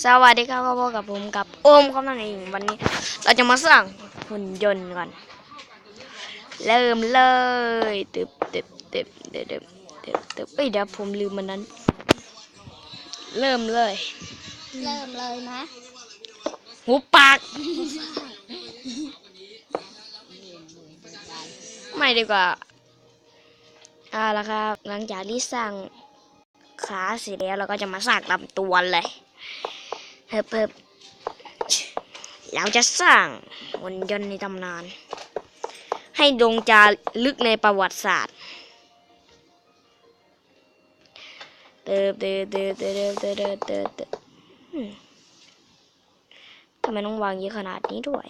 สวัสดีครับพ่อกับผมกับโอมครับนั่นเองวันนี้ เราจะมาสร้างหุ่นยนต์ก่อน เริ่มเลยตึบตึบตึบตึบตึบตึบตึบเอ้ยเดี๋ยวผมลืมมันนั้น เริ่มเลย เริ่มเลยนะหูปาก ไม่ดีกว่าเอาละครับ หลังจากที่สร้างขาเสร็จแล้วเราก็จะมาสร้างลำตัวเลย เพิ่มเพิ่มเราจะสร้างหุ่นยนต์ในตำนาน ให้ดวงจาลึกในประวัติศาสตร์เติบเติบเติบเติบเติบเติบทำไมต้องวางเยอะขนาดนี้ด้วย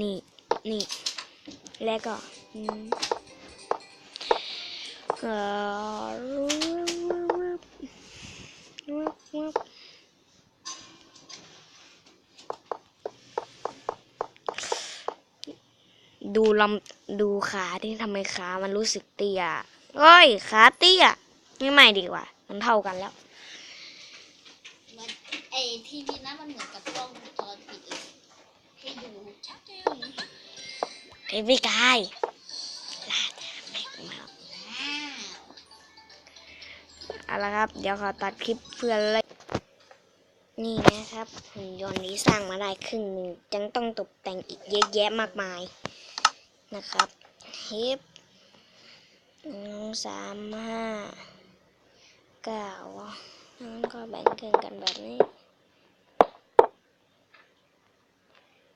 นี่ นี่ แล้วก็ ดูลำดูขาที่ทำไมขามันรู้สึกเตี้ยเอ้ย ขาเตี้ยไม่ไม่ดีกว่า มันเท่ากันแล้วมันไอทีวีนะมันเหมือนกับกล้องวงจรปิดเลยให้ดูชัดเจนเฮ้ยพี่กาย เอาละครับ เดี๋ยวขอตัดคลิปเพื่อเลยนี่นะครับหุ่นยนต์นี้สร้างมาได้ครึ่งหนึ่งยังต้องตกแต่งอีกเยอะแยะมากมายนะครับเฮปหนึ่งสามห้าเก้าแล้วก็แบ่งครึ่งกันแบบนี้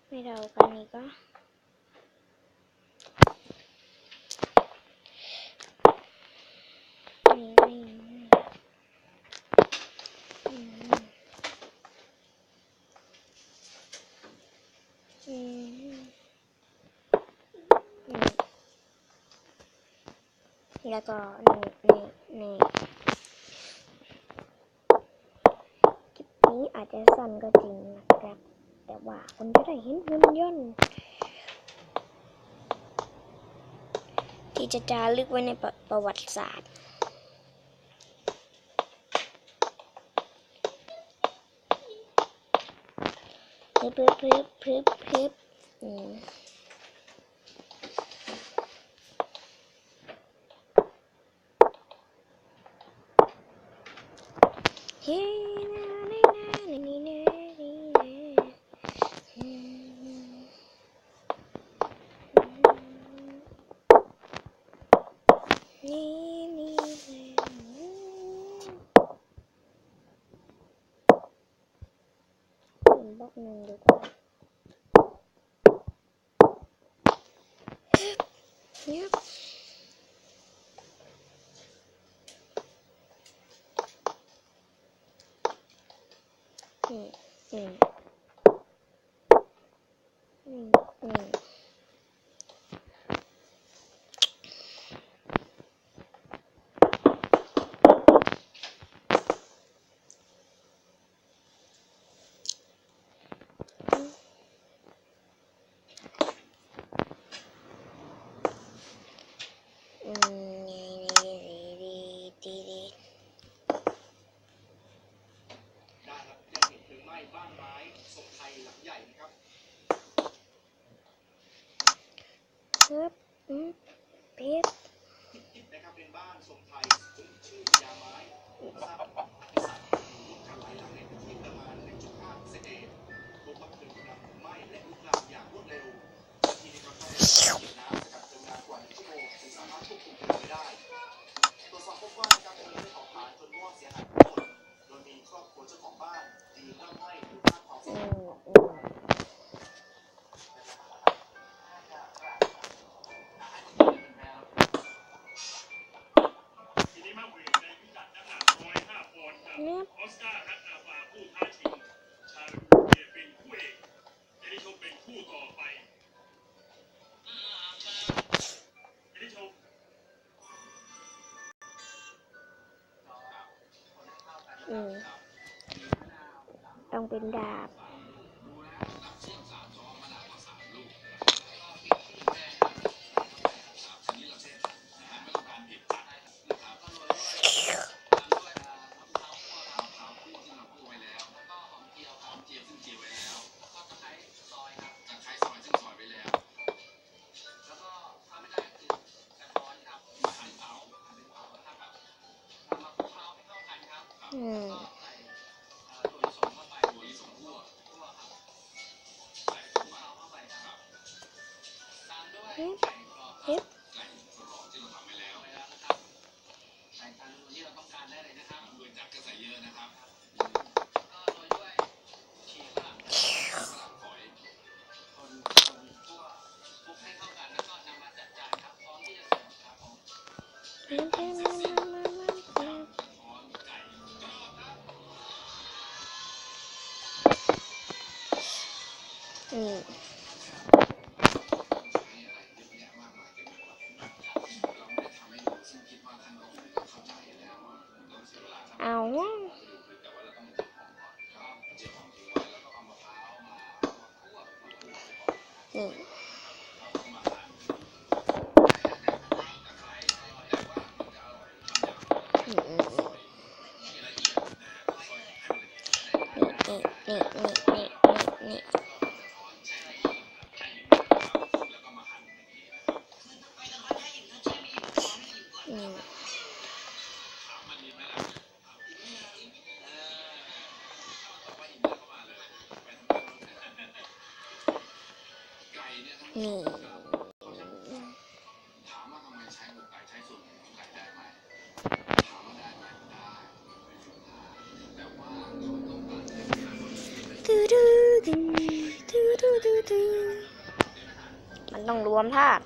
ไม่เท่ากันอีกก็นี่นี่นี่อืมอืมอืม แล้วก็นี่นี่นี่คลิปนี้อาจจะสั้นก็จริงนะครับ แต่ว่าคนจะได้เห็นหุ่นยนต์ที่จะจารึกไว้ในประประวัติศาสตร์พึบพึบพึบพึบพึบอืม bakmıyorum doktora. Yep. านไม้ทรงไทยหลังใหญ่นะครับ Yep. Mm. Pip. ติดนะครับเป็นบ้านทรงไทยซึ่งชื่อยาไม้สร้างอภิสัตว์รูปจากหลายหลังในพื้นที่ประมาณ1.5เซนเองรวมทั้งเพลิงกำลังไหม้และลุกลามอย่างรวดเร็วทีนี้ก็เข้าไปฉีดน้ำสกัดเพลิงนานกว่า1ชั่วโมงจึงสามารถควบคุมเพลิงไว้ได้ คู่ต่อไปจะได้ชมอืมต้องเป็นดาบ ฮึบฮึบนี่เนี่ดูดูดูดูดูดูดูมันต้องรวมธาตุ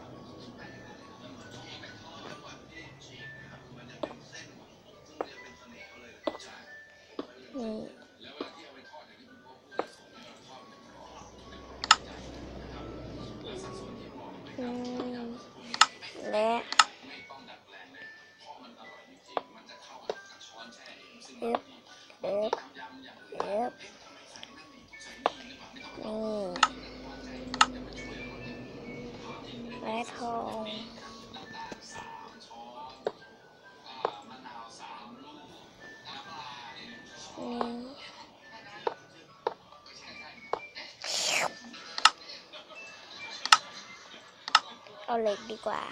เอาเหล็กดีกว่า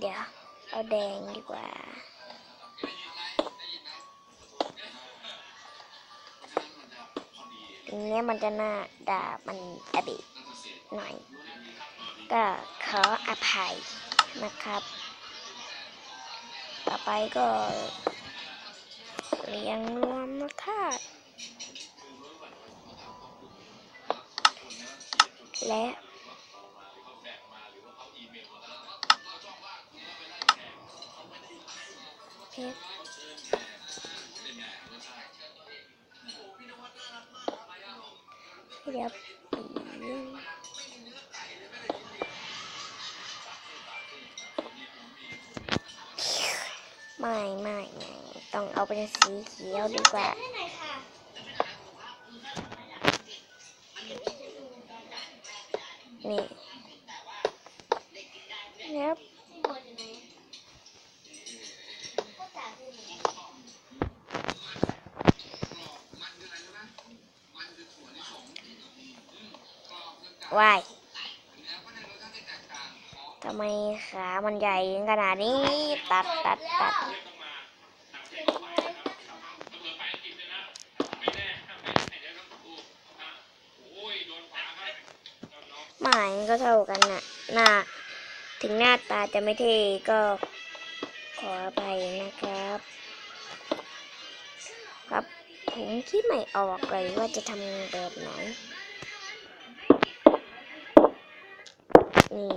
เดี๋ยว เอาแดงดีกว่าอันเนี้ยมันจะหน้าด่ามันอบิหน่อย ก็ขออภัยนะครับ ต่อไปก็เรียงรวมนะคะและ เพชรเดี๋ยวปีไม่ไม่ไม่ต้องเอาเป็นสีเขียวดีกว่าให้หน่อ วายทำไมขามันใหญ่ขนาดนี้ ตัดตัดตัดหมายก็เท่ากันน่ะหน้า ถึงหน้าตาจะไม่เท่ก็ขออภัยนะครับ ครับ ผมคิดไม่ออกเลยว่าจะทำแบบไหน นี่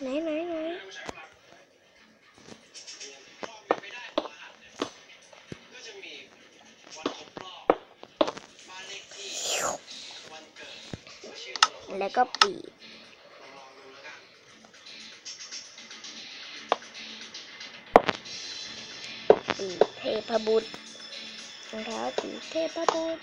ไหนไหนไหนก็จะมีวันครบรอบบ้านเละครแล้วก็ปีกปีกเทพบุตรรองเท้าปีกเทพบุตร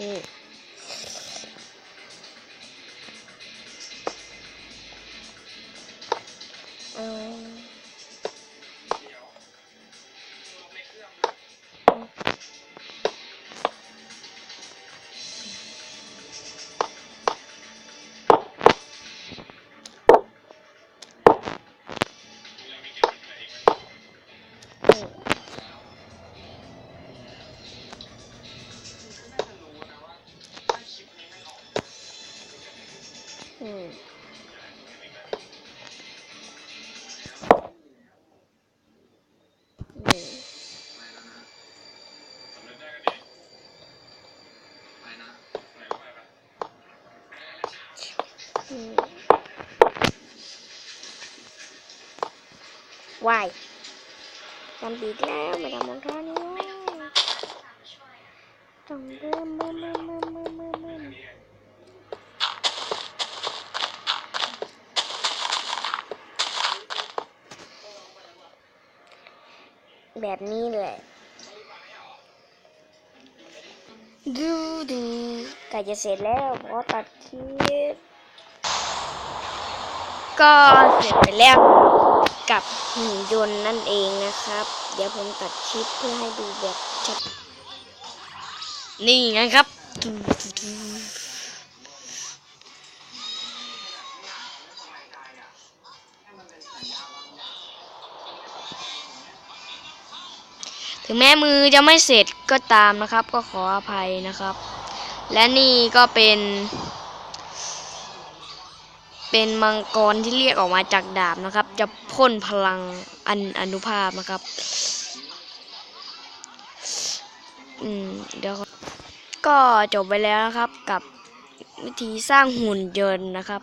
นี่ วายทำดีแล้วไม่ทำมันแค่นี้ต้องเริ่มเริ่มเริ่มเริ่มเริ่มเริ่มแบบนี้เลยดูดูใกล้จะเสร็จแล้วขอตัดคลิป ก็เสร็จไปแล้วกับหุ่นยนต์นั่นเองนะครับ เดี๋ยวผมตัดคลิปเพื่อให้ดูแบบชัดนี่ไงครับถึงแม้มือจะไม่เสร็จก็ตามนะครับ ก็ขออภัยนะครับ และนี่ก็เป็น เป็นมังกรที่เรียกออกมาจากดาบนะครับ จะพ่นพลังอันอนุภาพนะครับ อืมเดี๋ยวก็จบไปแล้วนะครับกับวิธีสร้างหุ่นยนต์นะครับ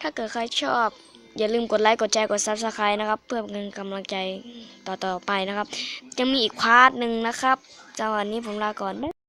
ถ้าเกิดใครชอบ อย่าลืมกดไลค์ กดแชร์ กด subscribe นะครับ เพื่อเป็นกำลังใจต่อๆไปนะครับยังมีอีกพาร์ทหนึ่งนะครับสำหวันนี้ผมลาก่อนบ๊าย